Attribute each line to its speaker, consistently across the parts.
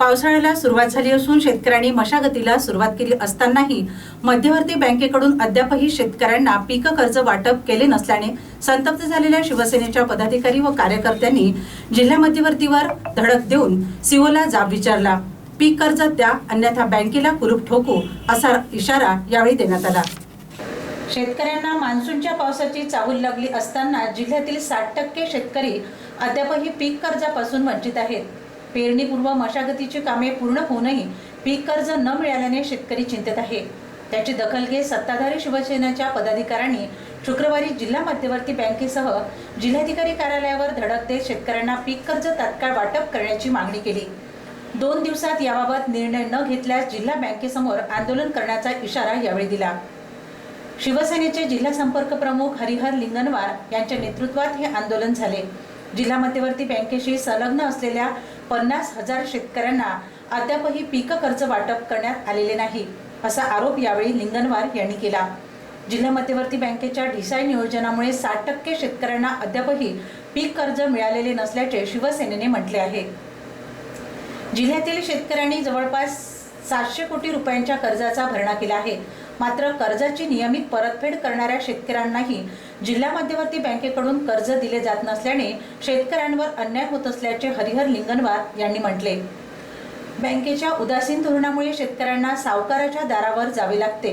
Speaker 1: पावसाळ्याला सुरुवात झाली असून शेतकऱ्यांनी मशागतीला सुरुवात केली असतानाही मध्यवर्ती बँकेकडून अद्यापही शेतकऱ्यांना पीक कर्ज वाटप केले नसल्याने संतप्त झालेल्या शिवसेनेच्या पदाधिकारी व कार्यकर्त्यांनी जिल्हा मध्यवर्तीवर धडक देऊन सीओला जाब विचारला. पीक कर्ज द्या अन्यथा बँकेला कुलूप ठोकू असा इशारा यावेळी देण्यात आला. शेतकऱ्यांना मान्सूनच्या पावसाची चाहूल लागली असताना जिल्ह्यातील साठ टक्के शेतकरी अद्यापही पीक कर्जापासून वंचित आहेत. पेरणीपूर्व मशागतीची कामे पूर्ण होऊनही पीक कर्ज न मिळाल्याने शेतकरी चिंतेत आहे. त्याची दखल घेत सत्ताधारी शिवसेनेच्या पदाधिकाऱ्यांनी शुक्रवारी जिल्हा मध्यवर्ती बँकेसह जिल्हाधिकारी कार्यालयावर धडक देत शेतकऱ्यांना पीक कर्ज तात्काळ वाटप करण्याची मागणी केली. दोन दिवसात याबाबत निर्णय न घेतल्यास जिल्हा बँकेसमोर आंदोलन करण्याचा इशारा यावेळी दिला. शिवसेनेचे जिल्हा संपर्क प्रमुख हरिहर लिंगनवार यांच्या नेतृत्वात हे आंदोलन झाले. जिल्हा मध्यवर्ती बँकेशी संलग्न असलेल्या पन्नास हजार शेतकऱ्यांना अद्यापही पीक कर्ज वाटप करण्यात आलेले नाही असा आरोप यावेळी लिंगनवार यांनी केला. जिल्हा मध्यवर्ती बँकेच्या ढिसाई नियोजनामुळे साठ टक्के शेतकऱ्यांना अद्यापही पीक कर्ज मिळालेले नसल्याचे शिवसेनेने म्हटले आहे. जिल्ह्यातील शेतकऱ्यांनी जवळपास सातशे कोटी रुपयांच्या कर्जाचा भरणा केला आहे. मात्र कर्जाची नियमित परतफेड करणाऱ्या शेतकऱ्यांनाही जिल्हा मध्यवर्ती बँकेकडून कर्ज दिले जात नसल्याने शेतकऱ्यांवर अन्याय होत असल्याचे हरिहर लिंगनवार यांनी म्हटले. बँकेच्या उदासीन धोरणामुळे शेतकऱ्यांना सावकाराच्या दारावर जावे लागते.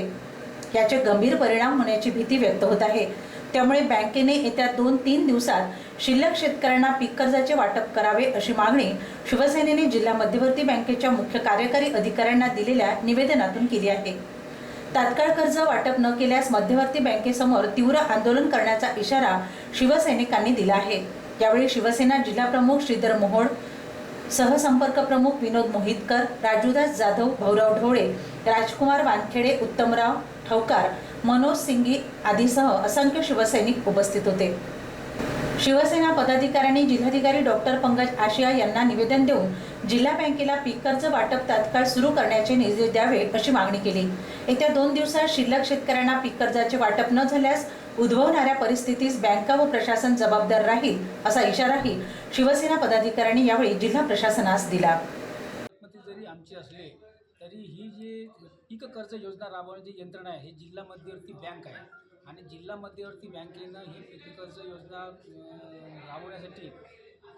Speaker 1: याचे गंभीर परिणाम होण्याची भीती व्यक्त होत आहे. त्यामुळे बँकेने येत्या दोन तीन दिवसात शिल्लक शेतकऱ्यांना पीक कर्जाचे वाटप करावे अशी मागणी शिवसेनेने जिल्हा मध्यवर्ती बँकेच्या मुख्य कार्यकारी अधिकाऱ्यांना दिलेल्या निवेदनातून केली आहे. तात्काळ कर्ज वाटप न केल्यास मध्यवर्ती बँकेसमोर तीव्र आंदोलन करण्याचा इशारा शिवसैनिकांनी दिला आहे. यावेळी शिवसेना जिल्हाप्रमुख श्रीधर मोहोळ सहसंपर्क प्रमुख विनोद मोहितकर राजूदास जाधव भाऊराव ढोळे राजकुमार वानखेडे उत्तमराव ठवकार मनोज सिंगी आदीसह असंख्य शिवसैनिक उपस्थित होते. शिवसेना पदाधिकाऱ्यांनी जिल्हाधिकारी डॉक्टर पंकज आशिया यांना निवेदन देऊन जिल्हा बँकेला पीक कर्ज वाटप तात्काळ सुरू करण्याचे निर्देश द्यावे अशी मागणी केली. येत्या दोन दिवसात शिल्लक शेतकऱ्यांना पीक कर्जाचे वाटप न झाल्यास उद्भवणाऱ्या परिस्थितीस बँका व प्रशासन जबाबदार राहील असा इशाराही शिवसेना पदाधिकाऱ्यांनी यावेळी जिल्हा प्रशासनास दिला.
Speaker 2: जरी आमची असले तरी ही जी पीक कर्ज योजना राबवण्याची यंत्रणा आहे ही जिल्हा मध्यवर्ती बँक आहे. आणि जिल्हा मध्यवर्ती बँकेनं ही पीक कर्ज योजना राबवण्यासाठी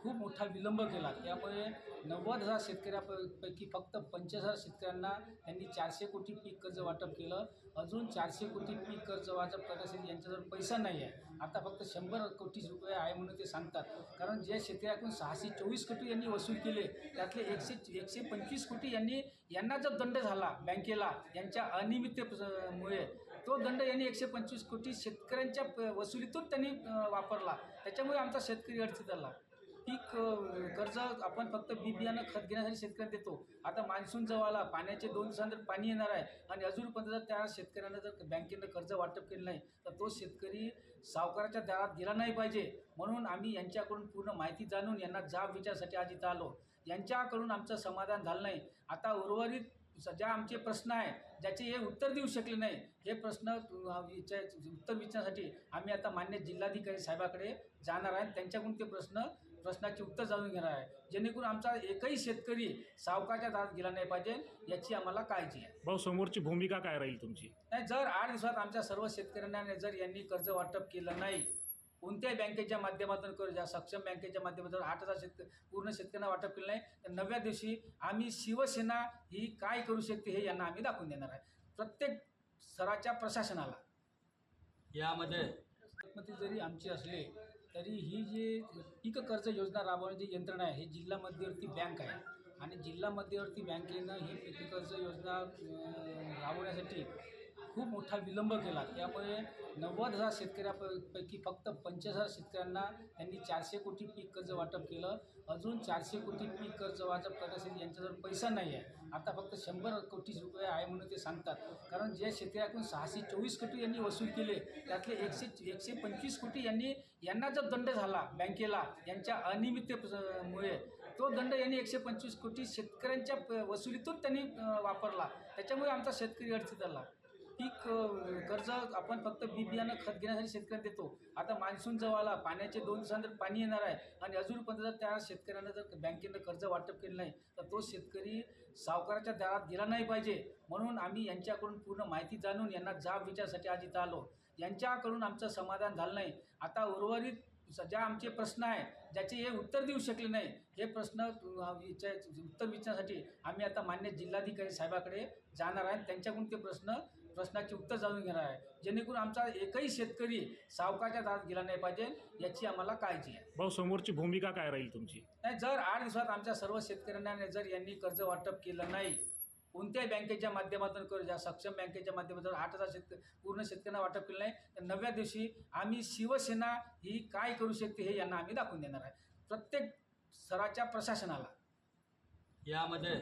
Speaker 2: खूप मोठा विलंब केला. त्यामुळे नव्वद हजार शेतकऱ्यापैकी फक्त पंचवीस हजार शेतकऱ्यांना त्यांनी चारशे कोटी पीक कर्ज वाटप केलं. अजून चारशे कोटी पीक कर्ज वाटप करण्यासाठी यांच्याजवळ पैसा नाही आहे. आता फक्त शंभर कोटी रुपये आहे म्हणून ते सांगतात. कारण जे शेतकऱ्याकडून सहाशे चोवीस कोटी यांनी वसूल केले त्यातले एकशे एकशे पंचवीस कोटी यांनी यांना जो दंड झाला बँकेला यांच्या अनियमिततेमुळे तो दंड यांनी एकशे पंचवीस कोटी शेतकऱ्यांच्या प- वसुलीतून त्यांनी वापरला. त्याच्यामुळे आमचा शेतकरी अडचणीत आला. पीक कर्ज आपण फक्त बी बियाणं खत घेण्यासाठी शेतकऱ्यांना देतो. आता मान्सून जवळ आला. पाण्याचे दोन दिवसानंतर पाणी येणार आहे. आणि अजूनपर्यंत जर त्या शेतकऱ्यांना जर बँकेनं कर्ज वाटप केलं नाही तर तो शेतकरी सावकाराच्या दारात गेला नाही पाहिजे. म्हणून आम्ही यांच्याकडून पूर्ण माहिती जाणून यांना जाब विचारसाठी आज इथं आलो. यांच्याकडून आमचं समाधान झालं नाही. आता उर्वरित ज्या आमचे प्रश्न आहे ज्याचे हे उत्तर देऊ शकले नाही हे प्रश्न विचार उत्तर विचारण्यासाठी आम्ही आता मान्य जिल्हाधिकारी साहेबाकडे जाणार आहे. त्यांच्याकडून ते प्रश्न प्रश्नाचे उत्तर जाणून घेणार आहे. जेणेकरून आमचा एकही शेतकरी सावकाच्या दारात गेला नाही पाहिजे याची आम्हाला काळजी आहे.
Speaker 3: भाऊ समोरची भूमिका काय राहील तुमची?
Speaker 2: नाही जर आठ दिवसात आमच्या सर्व शेतकऱ्यांना जर यांनी कर्ज वाटप केलं नाही कोणत्याही बँकेच्या माध्यमातून करू ज्या सक्षम बँकेच्या माध्यमातून आठ हजार शेतक पूर्ण शेतकऱ्यांना वाटप केलं नाही. तर नवव्या दिवशी आम्ही शिवसेना ही काय करू शकते हे यांना आम्ही दाखवून देणार आहे. प्रत्येक स्तराच्या प्रशासनाला.
Speaker 4: यामध्ये
Speaker 2: मध्ये जरी आमची असले तरी ही जी पीक कर्ज योजना राबवण्याची यंत्रणा आहे ही जिल्हा मध्यवर्ती बँक आहे. आणि जिल्हा मध्यवर्ती बँकेनं ही पीक कर्ज योजना राबवण्यासाठी खूप मोठा विलंब केला. त्यामुळे नव्वद हजार शेतकऱ्यापैकी फक्त पंचवीस हजार शेतकऱ्यांना त्यांनी चारशे कोटी पीक कर्ज वाटप केलं. अजून चारशे कोटी पीक कर्ज वाटप करण्यासाठी यांच्याजवळ पैसा नाही आहे. आता फक्त शंभर कोटी रुपये आहे म्हणून ते सांगतात. कारण ज्या शेतकऱ्याकडून सहाशे चोवीस कोटी यांनी वसूल केले त्यातले एकशे एकशे पंचवीस कोटी यांनी यांना जो दंड झाला बँकेला यांच्या अनियमिततेमुळे तो दंड यांनी एकशे पंचवीस कोटी शेतकऱ्यांच्या वसुलीतून त्यांनी वापरला. त्याच्यामुळे आमचा शेतकरी अडचणीत आला. पीक कर्ज आपण फक्त बी बियाणं खत घेण्यासाठी शेतकऱ्यांना देतो. आता मान्सून जवळ आला पाण्याचे दोन दिवसानंतर पाणी येणार आहे आणि अजूनपर्यंत जर त्या शेतकऱ्यांना जर बँकेनं कर्ज वाटप केलं नाही तर तो शेतकरी सावकाराच्या दारात गेला नाही पाहिजे. म्हणून आम्ही यांच्याकडून पूर्ण माहिती जाणून यांना जाब विचारसाठी आज इथं आलो. यांच्याकडून आमचं समाधान झालं नाही. आता उर्वरित ज्या आमचे प्रश्न आहे ज्याचे हे उत्तर देऊ शकले नाही हे प्रश्न विचार उत्तर विचारण्यासाठी आम्ही आता मान्य जिल्हाधिकारी साहेबाकडे जाणार आहे. त्यांच्याकडून ते प्रश्न प्रश्नाचे उत्तर जाणून घेणार आहे. जेणेकरून आमचा एकही शेतकरी सावकाच्या दारात गेला नाही पाहिजे याची आम्हाला काळजी आहे.
Speaker 3: भाऊ समोरची भूमिका काय राहील तुमची?
Speaker 2: नाही जर आठ दिवसात आमच्या सर्व शेतकऱ्यांना जर यांनी कर्ज वाटप केलं नाही कोणत्याही बँकेच्या माध्यमातून करू ज्या सक्षम बँकेच्या माध्यमातून आठ हजार शेतक पूर्ण शेतकऱ्यांना वाटप केलं नाही तर नवव्या दिवशी आम्ही शिवसेना ही काय करू शकते हे यांना आम्ही दाखवून देणार आहे. प्रत्येक स्तराच्या प्रशासनाला.
Speaker 4: यामध्ये